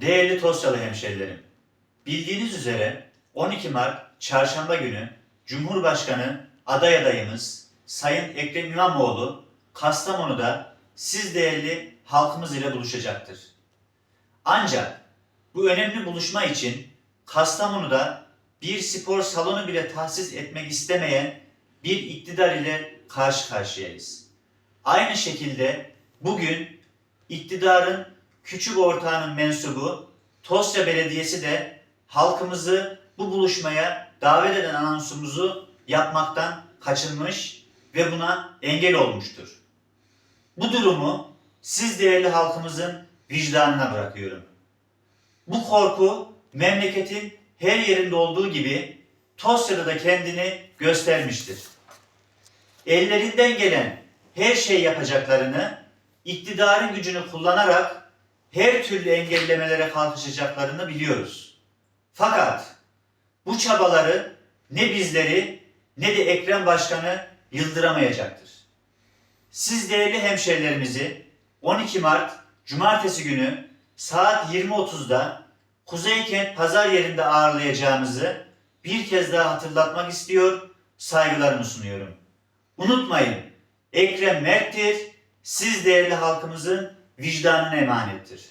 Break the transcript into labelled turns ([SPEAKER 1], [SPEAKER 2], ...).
[SPEAKER 1] Değerli Tosyalı hemşerilerim, bildiğiniz üzere 12 Mart Çarşamba günü Cumhurbaşkanı aday adayımız Sayın Ekrem İmamoğlu Kastamonu'da siz değerli halkımız ile buluşacaktır. Ancak bu önemli buluşma için Kastamonu'da bir spor salonu bile tahsis etmek istemeyen bir iktidar ile karşı karşıyayız. Aynı şekilde bugün iktidarın küçük ortağının mensubu Tosya Belediyesi de halkımızı bu buluşmaya davet eden anonsumuzu yapmaktan kaçınmış ve buna engel olmuştur. Bu durumu siz değerli halkımızın vicdanına bırakıyorum. Bu korku memleketin her yerinde olduğu gibi Tosya'da da kendini göstermiştir. Ellerinden gelen her şey yapacaklarını, iktidarın gücünü kullanarak her türlü engellemelere kalkışacaklarını biliyoruz. Fakat bu çabaları ne bizleri ne de Ekrem Başkan'ı yıldıramayacaktır. Siz değerli hemşerilerimizi 12 Mart Cumartesi günü saat 20.30'da Kuzeykent Pazar yerinde ağırlayacağımızı bir kez daha hatırlatmak istiyor, saygılarımı sunuyorum. Unutmayın, Ekrem merttir, siz değerli halkımızın vicdanına emanettir.